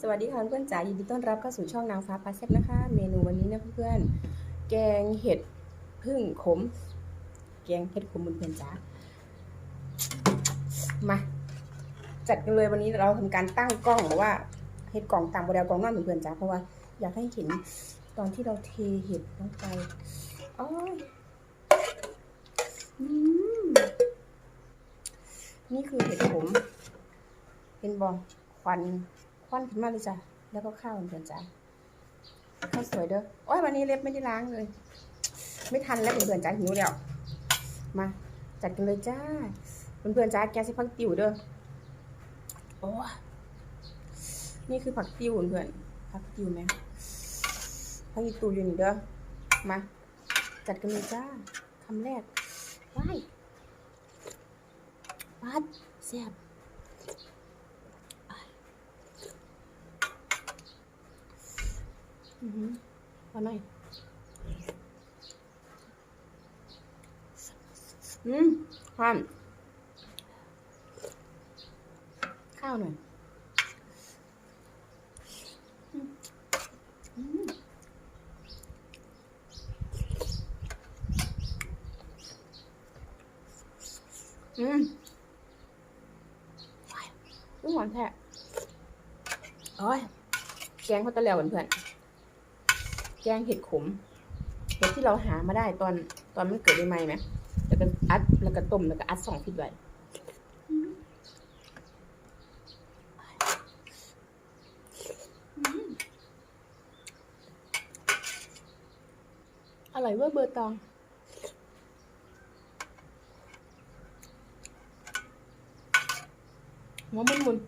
สวัสดีค่ะเพื่อนจ๋ายินดีต้อนรับเข้าสู่ช่องนางฟ้าปลาแซ่บนะคะ เมนูวันนี้นะเพื่อนแกงเห็ดพึ่งขม แกงเห็ดขมเพื่อนจ๋ามาจัดกันเลยวันนี้เราทำการตั้งกล้องบอว่าเห็ดกล่องต่างบดาวกล่องนอนเพื่อนจ๋าเพราะว่าอยากให้เห็นตอนที่เราเทเห็ดลงไปอ้อยนี่คือเห็ดขมเป็นบองควัน ควันขึ้นมาเลยจ้ะ แล้วก็ข้าวเหมือนกันจ้ะข้าวสวยเด้อ โอ้ยวันนี้เล็บไม่ได้ล้างเลย ไม่ทันแล้วเพื่อนๆจ้าหิวแล้ว มา จัดกันเลยจ้า เพื่อนๆจ้าแกใส่ผักติ๋วเด้อ โอ้นี่คือผักติ๋วเพื่อนผักติ๋วไหมผักอีตูอยู่นี่เด้อ มา จัดกันเลยจ้าคำแรกว้ายปัดแซ่บ อือหือขอหน่อย อืมหอมข้าวหน่อยอืมอืมอืมหวานแท้โอ้ยแกงเขาตะแล้วเพื่อนๆ แกงเห็ดขมเห็ดที่เราหามาได้ตอนตอนมันเกิดใหม่ไหมแล้วก็อัดแล้วก็ต้มแล้วก็อัดสองพิษไว้อร่อยเวอร์เบอร์ตองหัวมุนมุน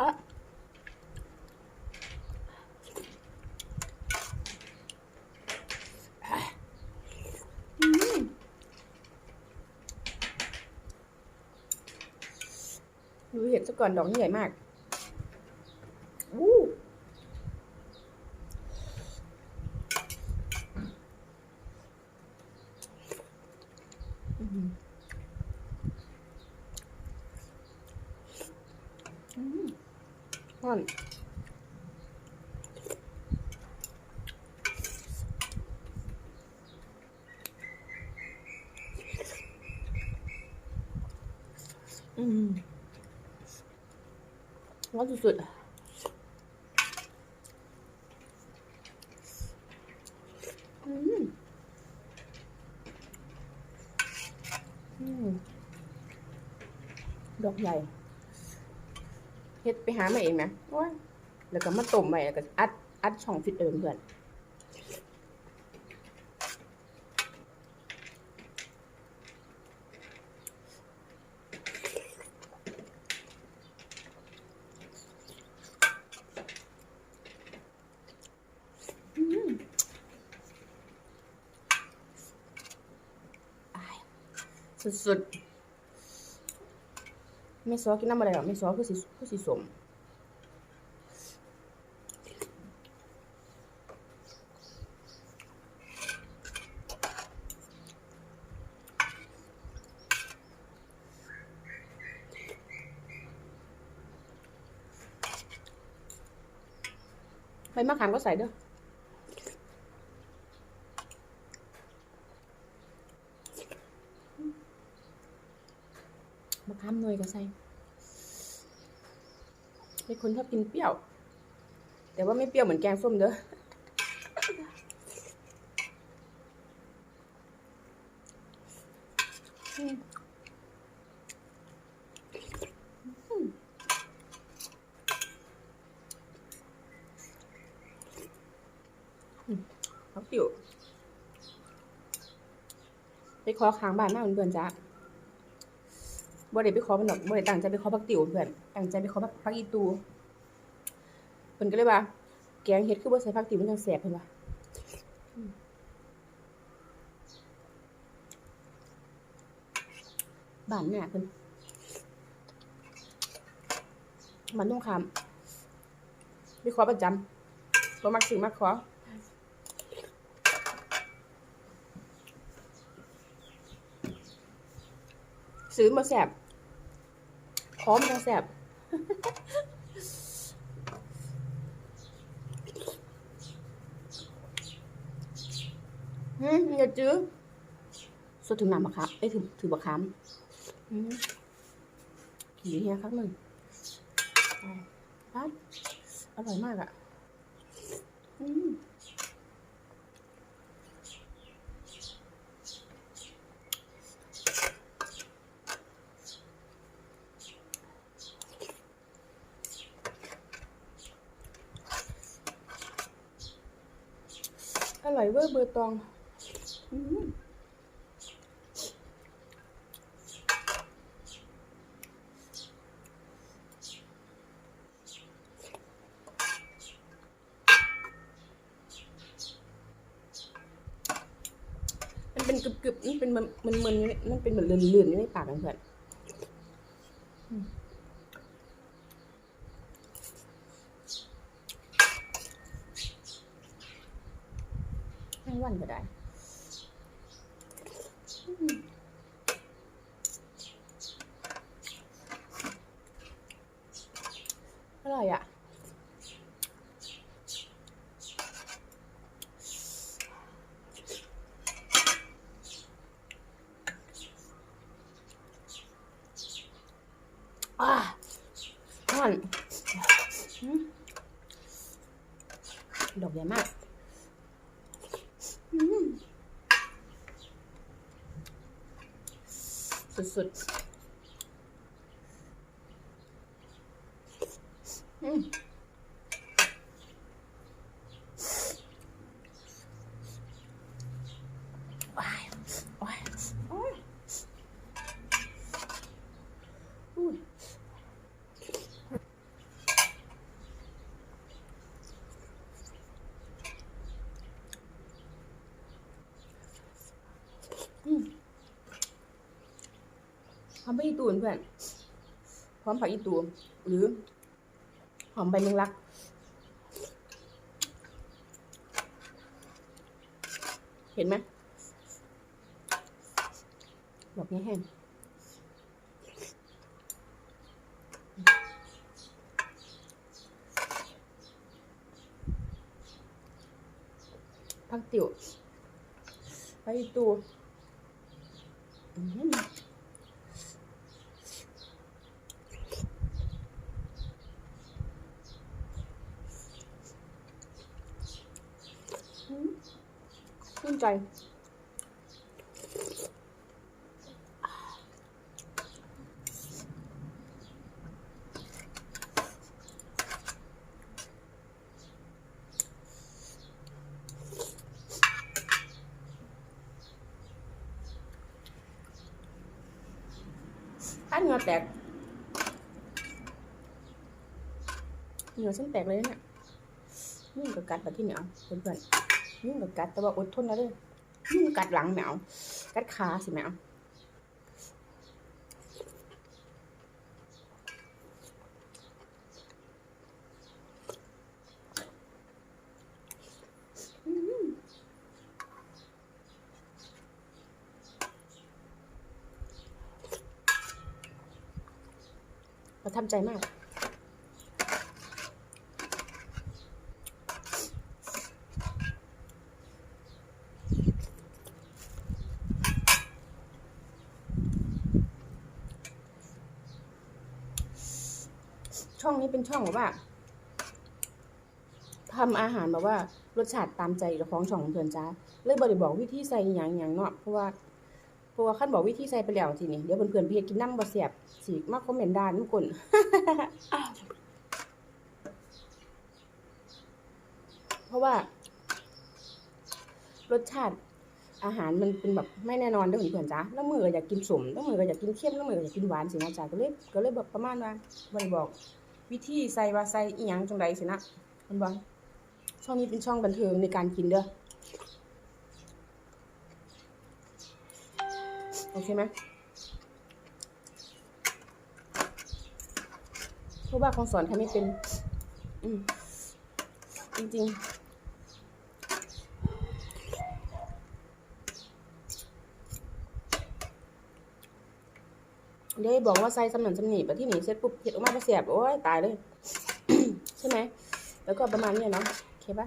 อะอืมดูเห็ดซะ ก่อนดอกนี่ใหญ่มากอู้อือืมฮ้อนอืม ร้อนสุดๆอืมอืมดอกใหญ่เฮ็ดไปหามาเองนะโอ้ยแล้วก็มาต้มไว้แล้วก็อัดอัดช่องฟิตเอิมเพื่อนอืมอ้าย สุดๆไม่ซอกินน้ำอะไรหรอไม่ซอคือสีคือสีสมใบมะขามก็ใส่เด้อมะขามหน่วยก็ใส่ เป็นคนชอบกินเปรี้ยว แต่ว่าไม่เปรี้ยวเหมือนแกงส้มเด้ออืมอืมเขาติ๋วไปขอค้างบ้านมาเพื่อนๆจ้า บ่ได้ไปขอมันหรอกบ่ได้ตั้งใจไปขอพักติ๋วเพื่อนตั้งใจไปขอพักพักอีตูเพิ่นก็เลยว่า แกงเห็ดคือบ่ใส่พักติ๋วมันจังแสบเพื่อนว่าบ้านหน่าเพิ่นมันต้องคำไปขอประจำบ่มักสิมักขอซื้อมาแสบ พร้อมจังแสบอืมอย่าจื้อสดถึงน้ำมะขามเอ้ยถือถือมะขามอืมขี่เฮียครับมึงอ่าร้านอร่อยมากอะ อืม ร่อยเวอร์เบอร์ตองมันเป็นกรึบๆมันเป็นมันมันมันมันเป็นเหมือนเลื่อนๆอยู่ในปากเพื่อน ทั้งวันก็ได้อร่อยอะอ่าอ่อนดอกใหญ่มากอืม สุดๆอืมว้ายว้ายโอ้ยอุ้ย หอมใบอีตูนเพื่อนพร้อมผักอีตูนหรือ หอมใบแมงลักเห็นไหมดอกนี้แห้งผักติ๋วใบอีตูอืม ชื่นใจ อันเหงื่อแตกเหงื่อฉันแตกเลยเนี่ยนี่ก็กัดแบบที่เหนียวเพื่อนๆ ยุงกับกัด แต่ว่าอดทนนะเด้อยุงกัดหลังแมวกัดขาสิแมวประทับใจมาก ช่องนี้เป็นช่องแบบว่าทำอาหารแบบว่ารสชาติตามใจเจ้าของช่องของเพื่อนจ้าเลยบริบอกวิธีใส่อย่างอย่างเนาะเพราะว่าเพราะว่าขั้นบอกวิธีใส่ไปแล้วทีนี้เดี๋ยวเพื่อนๆเฮ็ดกินน้ำบ่เสียบสิมากคอมเมนต์ด่าทุกคนเพราะว่า รสชาติอาหารมันเป็นแบบไม่แน่นอนเด้อเพื่อนๆจ้าแล้วมือก็อยากกินสมแล้วมือก็อยากกินเค็มแล้วมือก็อยากกินหวานสินะจ้าก็เลยก็เลยแบบประมาณว่าบริบอก วิธีใส่ว่าใส่อีหยังจังไดสินะมันบอกช่องนี้เป็นช่องบันเทิงในการกินเด้อโอเคไหมเพราะว่าของสอนใครไม่เป็น อืมจริง เด้บอกว่าใส่สำนันสำนีไปที่หนีเสร็จปุ๊บเห็ดออกมาก็เสียบโอ้ยตายเลย ใช่ไหม แล้วก็ประมาณนี้เนาะโอเคปะ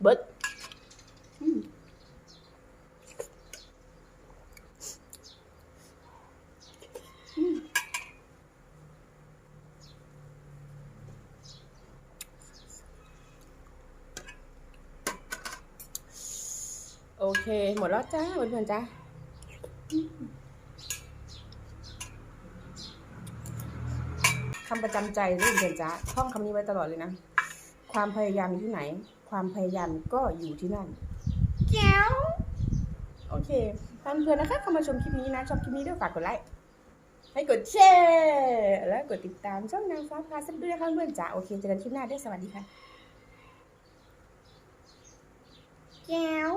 เบิร์ด เค หมดแล้วจ้าเพื่อนๆจ้าคำประจำใจลูกเพื่อนจ้าท่องคำนี้ไว้ตลอดเลยนะ ความพยายามอยู่ที่ไหน ความพยายามก็อยู่ที่นั่นแก้วโอเคเพื่อนๆนะคะเข้ามาชมคลิปนี้นะ ชอบคลิปนี้ด้วยฝากกดไลค์ให้กดแชร์แล้วกดติดตามช่องนางฟ้าพาสับด้วยนะคะเพื่อนจ้าโอเคเจอกันคลิปหน้าด้วยสวัสดีค่ะแก้ว